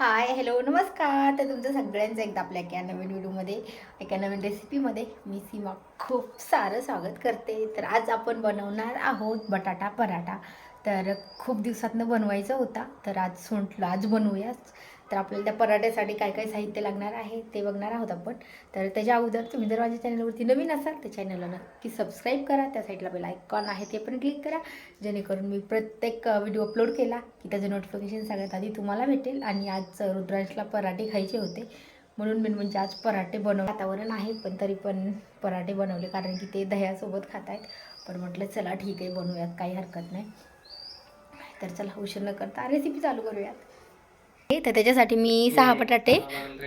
Hi hello नमस्कार. तर तुमचं सगळ्यांचं एकदा आपल्या एका नवीन व्हिडिओमध्ये एका नवीन रेसिपीमध्ये मी सीमा खूप सारं स्वागत करते. तर आज आपण बनवणार आहोत बटाटा पराठा. तर खूप दिवसातनं बनवायचा होता तर आज म्हटलं आज बनवूयाच. तर आपल्याला त्या पराठ्यासाठी काय काय साहित्य लागणार आहे ते बघणार आहोत आपण. तर त्याच्या अगोदर तुम्ही जर माझ्या चॅनलवरती नवीन असाल तर चॅनलला नक्की सबस्क्राईब करा. त्या साईडला बेल आयकॉन आहे ते पण क्लिक करा. जेणेकरून मी प्रत्येक व्हिडिओ अपलोड केला की त्याचं नोटिफिकेशन सगळ्यात आधी तुम्हाला भेटेल आणि आज रुद्रांशला पराठे खायचे होते. म्हणून मी म्हणजे आज पराठे बनव वातावरण आहे पण तरी पण पराठे बनवले कारण की ते दह्यासोबत खात आहेत पण म्हटलं चला ठीक आहे बनवूयात काही हरकत नाही. तर चला उशीर न करता रेसिपी चालू करूयात. तर त्याच्यासाठी मी सहा बटाटे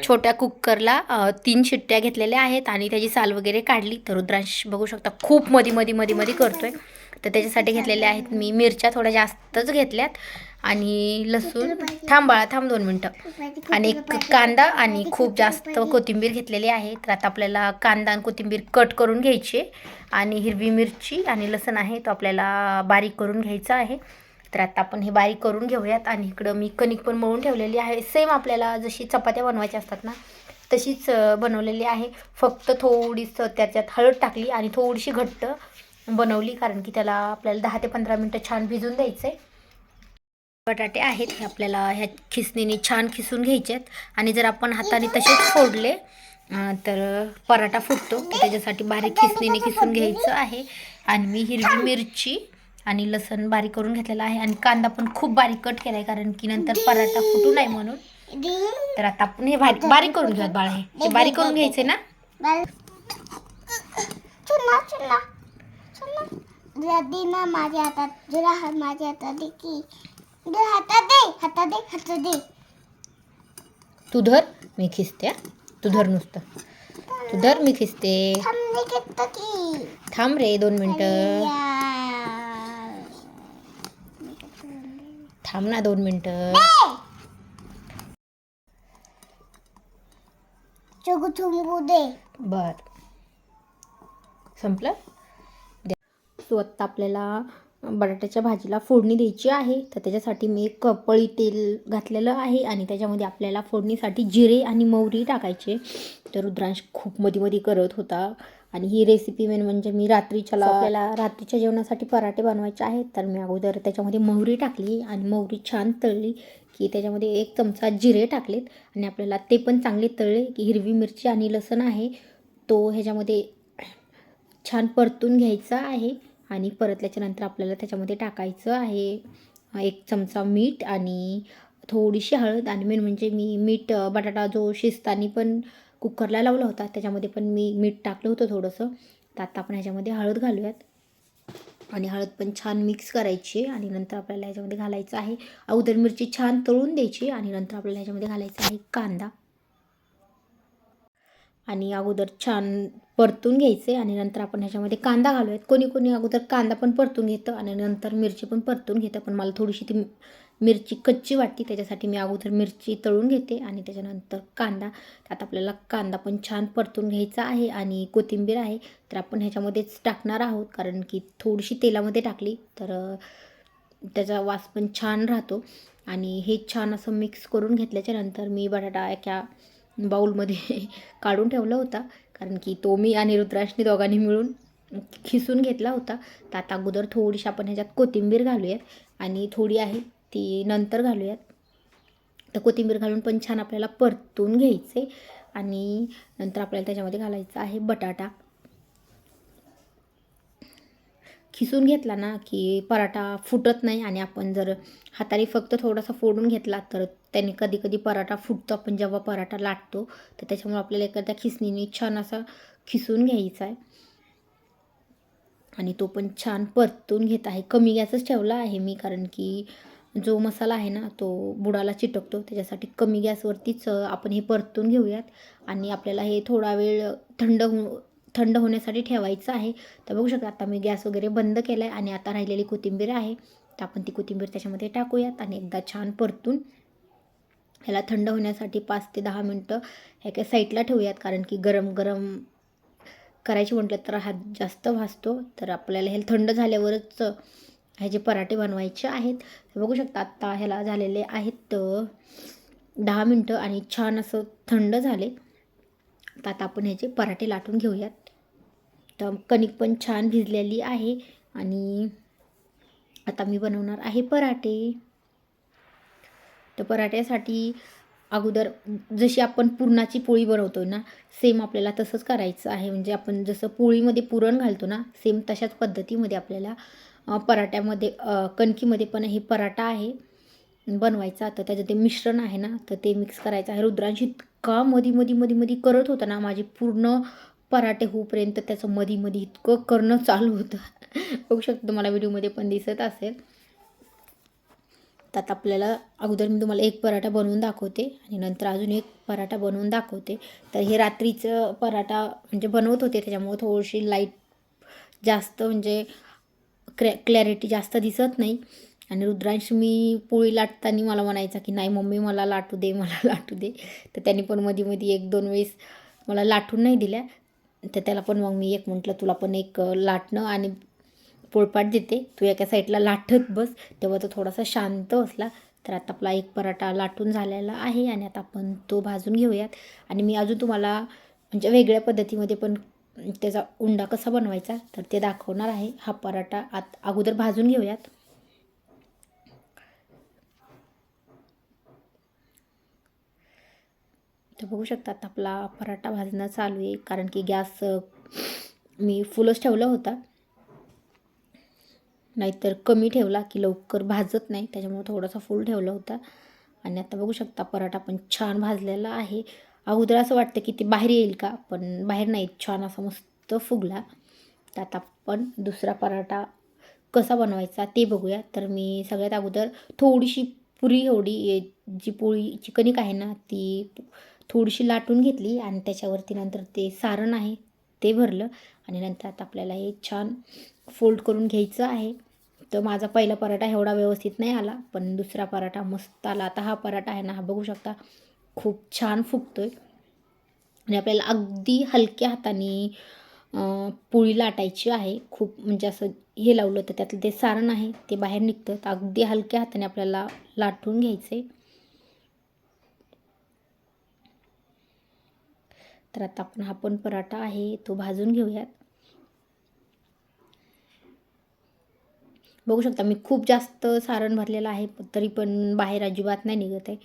छोट्या कुकरला तीन शिट्ट्या घेतलेल्या आहेत आणि त्याची साल वगैरे काढली. तर रुद्रांश बघू शकता खूप मधी मधी मधी मधी करतोय. तर त्याच्यासाठी घेतलेल्या आहेत मी मिरच्या थोड्या जास्तच घेतल्यात आणि लसूण थांब बाळा थांब दोन मिनटं. आणि एक कांदा आणि खूप जास्त कोथिंबीर घेतलेली आहे. तर आता आपल्याला कांदा आणि कोथिंबीर कट करून घ्यायची. आणि हिरवी मिरची आणि लसण आहे तो आपल्याला बारीक करून घ्यायचा आहे. तर आता आपण हे बारीक करून घेऊयात आणि इकडं मी कणिक पण मळून ठेवलेली आहे. सेम आपल्याला जशी चपात्या बनवायच्या असतात ना तशीच बनवलेली आहे. फक्त थोडीसं त्याच्यात हळद टाकली आणि थोडीशी घट्ट बनवली कारण की त्याला आपल्याला दहा ते पंधरा मिनटं छान भिजून द्यायचं आहे बटाटे आहेत हे आपल्याला ह्या खिसणीने छान खिसून घ्यायचे आहेत आणि जर आपण हाताने तसेच फोडले तर पराठा फुटतो. त्याच्यासाठी बारीक खिसणीने खिसून घ्यायचं आहे. आणि मी हिरवी मिरची आणि लसण बारीक करून घेतलेला आहे. आणि कांदा पण खूप बारीक कट केला आहे कारण की नंतर पराठा फुटू नाही म्हणून. तर आता आपण हे बारीक बारीक करून घेऊयात बाळा. हे हे बारीक करून घ्यायचे ना. माझ्या हातात जरा माझ्या हातात दे की हातात दे हातात दे हातात दे तू धर मी खिसते. तू धर नुसतं. तू धर मी खिसते. थांब रे दोन मिनटं. थांब ना दोन मिनटं. दे. बर. संपलं? सो आत्ता आपल्याला बटाट्याच्या भाजीला फोडणी द्यायची आहे. तर त्याच्यासाठी मी एक कपळी तेल घातलेलं आहे आणि त्याच्यामध्ये आपल्याला फोडणीसाठी जिरे आणि मोहरी टाकायचे. तर रुद्रांश खूप मध्ये मध्ये करत होता. आणि ही रेसिपी मेन म्हणजे मी रात्रीच्याला आपल्याला रात्रीच्या जेवणासाठी पराठे बनवायचे आहेत. तर मी अगोदर त्याच्यामध्ये मोहरी टाकली आणि मोहरी छान तळली की त्याच्यामध्ये एक चमचा जिरे टाकलेत आणि आपल्याला ते पण चांगले तळले की हिरवी मिरची आणि लसण आहे. तो ह्याच्यामध्ये छान परतून घ्यायचा आहे. आणि परतल्याच्यानंतर आपल्याला त्याच्यामध्ये टाकायचं आहे. एक चमचा मीठ आणि थोडीशी हळद आणि मेन म्हणजे मी मीठ बटाटा जो शिजतानी पण कुकरला लावला होता त्याच्यामध्ये पण मी मीठ टाकलं होतं थोडंसं. तर आता आपण ह्याच्यामध्ये हळद घालूयात. आणि हळद पण छान मिक्स करायची आणि नंतर आपल्याला ह्याच्यामध्ये घालायचं आहे. अगोदर मिरची छान तळून द्यायची आणि नंतर आपल्याला ह्याच्यामध्ये घालायचं आहे कांदा. आणि अगोदर छान परतून घ्यायचे आणि नंतर आपण ह्याच्यामध्ये कांदा घालूयात. कोणी कोणी अगोदर कांदा पण परतून घेतं आणि नंतर मिरची पण परतून घेतं. पण मला थोडीशी ती मिरची कच्ची वाटते त्याच्यासाठी मी अगोदर मिरची तळून घेते आणि त्याच्यानंतर कांदा. त्यात आपल्याला कांदा पण छान परतून घ्यायचा आहे आणि कोथिंबीर आहे. तर आपण ह्याच्यामध्येच टाकणार आहोत कारण की थोडीशी तेलामध्ये टाकली तर त्याचा वास पण छान राहतो. आणि हे छान असं मिक्स करून घेतल्याच्यानंतर मी बटाटा एका बाऊलमध्ये काढून ठेवला होता. कारण की तो मी आणि रुद्राशनी दोघांनी मिळून खिसून घेतला होता. तर आता अगोदर थोडीशी आपण ह्याच्यात कोथिंबीर घालूयात आणि थोडी आहे ती नंतर घालूयात. तर कोथिंबीर घालून पण छान आपल्याला परतून घ्यायचे आणि नंतर आपल्याला त्याच्यामध्ये घालायचं आहे बटाटा. खिसून घेतला ना की पराठा फुटत नाही आणि आपण जर हाताने फक्त थोडासा फोडून घेतला तर त्याने कधी कधी पराठा फुटतो आपण जेव्हा पराठा लाटतो तर त्याच्यामुळे आपल्याला एखाद्या खिसणीने छान असा खिसून घ्यायचा आहे. आणि तो पण छान परतून घेत आहे. कमी गॅसच ठेवला आहे मी कारण की जो मसाला आहे ना तो बुडाला चिटकतो. त्याच्यासाठी कमी गॅसवरतीच आपण हे परतून घेऊयात. आणि आपल्याला हे थोडा वेळ थंड हो थंड होण्यासाठी ठेवायचं आहे. तर बघू शकता आता मी गॅस वगैरे बंद केला आहे आणि आता राहिलेली कोथिंबीर आहे. तर आपण ती कोथिंबीर त्याच्यामध्ये टाकूयात आणि एकदा छान परतून ह्याला थंड होण्यासाठी पाच ते दहा मिनटं ह्या साईडला ठेवूयात. कारण की गरम गरम करायची म्हटलं तर हात जास्त भासतो. तर आपल्याला हे थंड झाल्यावरच ह्याचे पराठे बनवायचे आहेत बघू शकता आत्ता ह्याला झालेले आहेत दहा मिनटं आणि छान असं थंड झाले. तर आता आपण ह्याचे पराठे लाटून घेऊयात. तर कणिक पण छान भिजलेली आहे आणि आता मी बनवणार आहे पराठे. तर पराठ्यासाठी अगोदर जशी आपण पुरणाची पोळी बनवतो ना सेम आपल्याला तसंच करायचं आहे. म्हणजे आपण जसं पोळीमध्ये पुरण घालतो ना सेम तशाच पद्धतीमध्ये आपल्याला पराठ्यामध्ये कणकीमध्ये पण हे पराठा आहे बनवायचा. तर त्याचं ते मिश्रण आहे ना तर ते मिक्स करायचं आहे. रुद्रांशी इतका मधी मधी मधी मधी करत होता ना माझी पूर्ण पराठे होऊपर्यंत त्याचं मधी मधी इतकं करणं चालू होतं. बघू शकतो तुम्हाला व्हिडिओमध्ये पण दिसत असेल. तर आता आपल्याला अगोदर मी तुम्हाला एक पराठा बनवून दाखवते आणि नंतर अजून एक पराठा बनवून दाखवते. तर हे रात्रीचं पराठा म्हणजे बनवत होते त्याच्यामुळं थोडीशी लाइट जास्त म्हणजे क्लॅ क्लॅरिटी जास्त दिसत नाही. आणि रुद्रांश मी पोळी लाटताना मला म्हणायचा की नाही मम्मी मला लाटू दे मला लाटू दे. तर त्यांनी पण मध्ये मध्ये एक दोन वेळेस मला लाटून नाही दिल्या. तर त्याला पण मग मी एक म्हटलं तुला पण एक लाटणं आणि पोळपाट देते. तू एका साईडला लाटत बस. तेव्हा तो थोडासा शांत बसला तर आता आपला एक पराठा लाटून झालेला आहे आणि आता आपण तो भाजून घेऊयात. आणि मी अजून तुम्हाला म्हणजे वेगळ्या पद्धतीमध्ये पण त्याचा उंडा कसा बनवायचा तर ते दाखवणार आहे. हा पराठा आत अगोदर भाजून घेऊयात. तर बघू शकतात आपला पराठा भाजणं चालू आहे. कारण की गॅस मी फुलच ठेवला होता. नाहीतर कमी ठेवला की लवकर भाजत नाही. त्याच्यामुळे थोडासा फुल ठेवला होता. आणि आता बघू शकता पराठा पण छान भाजलेला आहे. अगोदर असं वाटतं की ते बाहेर येईल का? पण बाहेर नाही. छान असा मस्त फुगला. तर आता आपण दुसरा पराठा कसा बनवायचा ते बघूया. तर मी सगळ्यात अगोदर थोडीशी पुरी एवढी जी पोळीची कणिक आहे ना ती थोडीशी लाटून घेतली. आणि त्याच्यावरती नंतर ते सारण आहे. ते भरलं आणि नंतर आता आपल्याला हे छान फोल्ड करून घ्यायचं आहे. तर माझा पहिला पराठा एवढा व्यवस्थित नाही आला पण दुसरा पराठा मस्त आला. आता हा पराठा आहे ना हा बघू शकता खूप छान फुगतोय. आणि आपल्याला अगदी हलक्या हाताने पोळी लाटायची आहे. खूप म्हणजे असं हे लावलं तर त्यातलं ते सारण आहे ते बाहेर निघतं. तर अगदी हलक्या हाताने आपल्याला लाटून घ्यायचं आहे तर आता आपण हा पण पराठा आहे तो भाजून घेऊयात. बघू शकता मी खूप जास्त सारण भरलेलं आहे तरी पण बाहेर अजिबात नाही निघत आहे.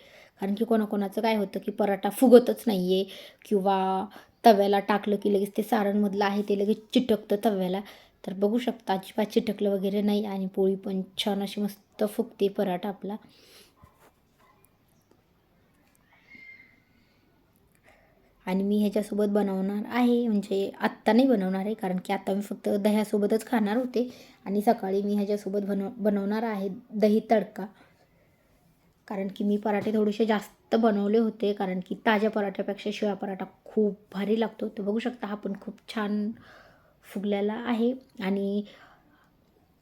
कारण की कोणाकोणाचं काय होतं की पराठा फुगतच नाही आहे किंवा तव्याला टाकलं की लगेच ते सारणमधलं आहे ते लगेच चिटकतं तव्याला. तर बघू शकता अजिबात चिटकलं वगैरे नाही आणि पोळी पण छान अशी मस्त फुगते पराठा आपला. आणि मी ह्याच्यासोबत बनवणार आहे. म्हणजे आत्ता नाही बनवणार आहे कारण की आत्ता मी फक्त दह्यासोबतच खाणार होते. आणि सकाळी मी ह्याच्यासोबत बनव बनवणार आहे दही तडका. कारण की मी पराठे थोडेसे जास्त बनवले होते कारण की ताज्या पराठ्यापेक्षा शिळा पराठा खूप भारी लागतो. तर बघू शकता हा पण खूप छान फुगलेला आहे. आणि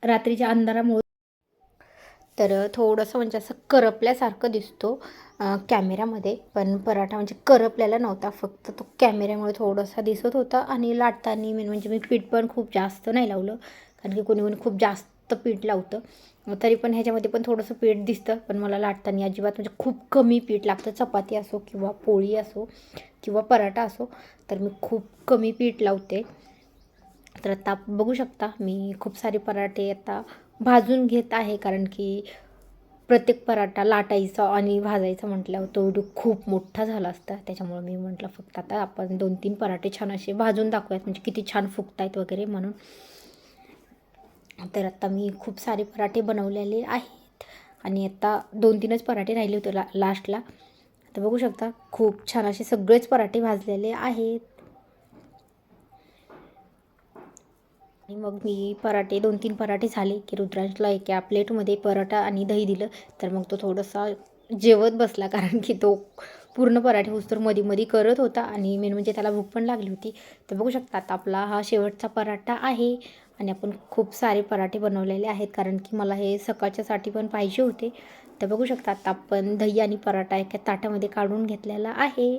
रात्रीच्या अंधारामुळे तर थोडंसं म्हणजे असं करपल्यासारखं दिसतो कॅमेऱ्यामध्ये. पण पराठा म्हणजे करपलेला नव्हता फक्त तो कॅमेऱ्यामुळे थोडासा दिसत होता आणि लाटताना मेन म्हणजे मी पीठ पण खूप जास्त नाही लावलं कारण की कोणी कोणी खूप जास्त पीठ लावतं. तरी पण ह्याच्यामध्ये पण थोडंसं पीठ दिसतं पण मला लाटताना अजिबात म्हणजे खूप कमी पीठ लागतं. चपाती असो किंवा पोळी असो किंवा पराठा असो तर मी खूप कमी पीठ लावते. तर आता बघू शकता मी खूप सारे पराठे आता भाजून घेत आहे कारण की प्रत्येक पराठा लाटायचा आणि भाजायचा म्हटल्यावर तो व्हिडिओ खूप मोठा झाला असता. त्याच्यामुळे मी म्हटलं फक्त आता आपण दोन तीन पराठे छान असे भाजून दाखवूयात म्हणजे किती छान फुगतायत वगैरे म्हणून. तर आत्ता मी खूप सारे पराठे बनवलेले आहेत. आणि आत्ता दोन तीनच पराठे राहिले होते ला लास्टला आता बघू शकता खूप छान असे सगळेच पराठे भाजलेले आहेत. आणि मग मी पराठे दोन तीन पराठे झाले की रुद्रांशला एका प्लेटमध्ये पराठा आणि दही दिलं. तर मग तो थोडासा जेवत बसला कारण की तो पूर्ण पराठे उस्तरमध्ये मध्ये करत होता आणि मेन म्हणजे त्याला भूक पण लागली होती. तर बघू शकता आता आपला हा शेवटचा पराठा आहे आणि आपण खूप सारे पराठे बनवलेले आहेत कारण की मला हे सकाळच्यासाठी पण पाहिजे होते. तर बघू शकता आता आपण दही आणि पराठा एका ताटामध्ये काढून घेतलेला आहे.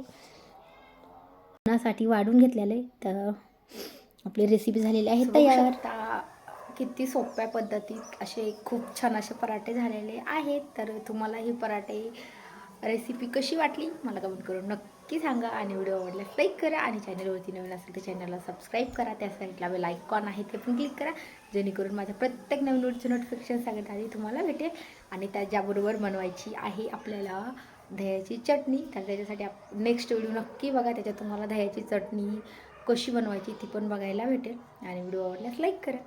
साठी वाढून घेतलेलं आहे. तर आपली रेसिपी झालेली आहे तयार. किती सोप्या पद्धतीत असे खूप छान असे पराठे झालेले आहेत. तर तुम्हाला हे पराठे रेसिपी कशी वाटली मला कमेंट करून नक्की सांगा. आणि व्हिडिओ आवडल्यास लाईक करा. आणि चॅनलवरती नवीन असेल तर चॅनलला सबस्क्राईब करा. त्या साईडला बेल आयकॉन आहे ते पण क्लिक करा. जेणेकरून माझ्या प्रत्येक नवीन व्हिडिओचं नोटिफिकेशन सगळ्यात आधी तुम्हाला भेटेल. आणि त्याच्याबरोबर बनवायची आहे आपल्याला दह्याची चटणी. तर त्याच्यासाठी आप नेक्स्ट व्हिडिओ नक्की बघा. त्याच्यात तुम्हाला दह्याची चटणी कशी बनवायची ती पण बघायला भेटेल. आणि व्हिडिओ आवडल्यास लाईक करा.